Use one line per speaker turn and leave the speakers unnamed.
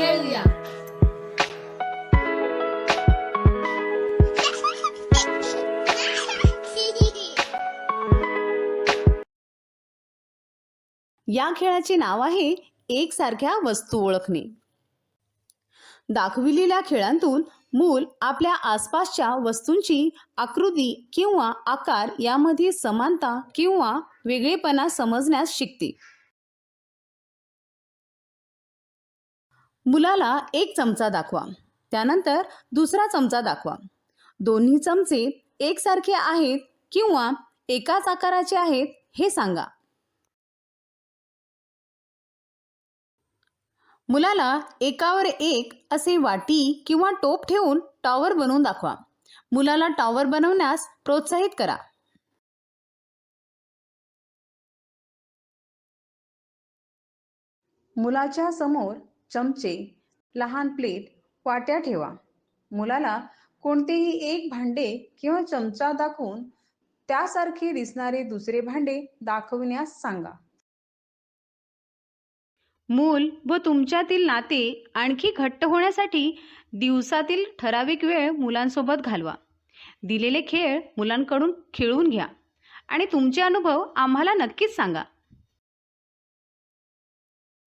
खेळूया
या खेळाचे नाव आहे एकसारख्या वस्तू ओळखणे. दाखविलेल्या खेळांतून मूल आपल्या आसपासच्या वस्तूंची आकृती किंवा आकार यामध्ये समानता किंवा वेगळेपणा समजण्यास शिकते. मुलाला एक चमचा दाखवा. त्यानंतर दुसरा चमचा दाखवा. दोन्ही चमचे एकसारखे आहेत किंवा एकाच आकाराचे आहेत हे सांगा. मुलाला एकावर एक असे वाटी किंवा टोप ठेवून टॉवर बनवून दाखवा. मुलाला टॉवर बनवण्यास प्रोत्साहित करा. मुलाच्या समोर चमचे लहान प्लेट वाट्या ठेवा. मुलाला कोणतेही एक भांडे किंवा चमचा दाखवून त्यासारखे दिसणारे दुसरे भांडे दाखविण्यास सांगा. मूल व तुमच्यातील नाते आणखी घट्ट होण्यासाठी दिवसातील ठराविक वेळ मुलांसोबत घालवा. दिलेले खेळ मुलांकडून खेळून घ्या आणि तुमचे अनुभव आम्हाला नक्कीच सांगा.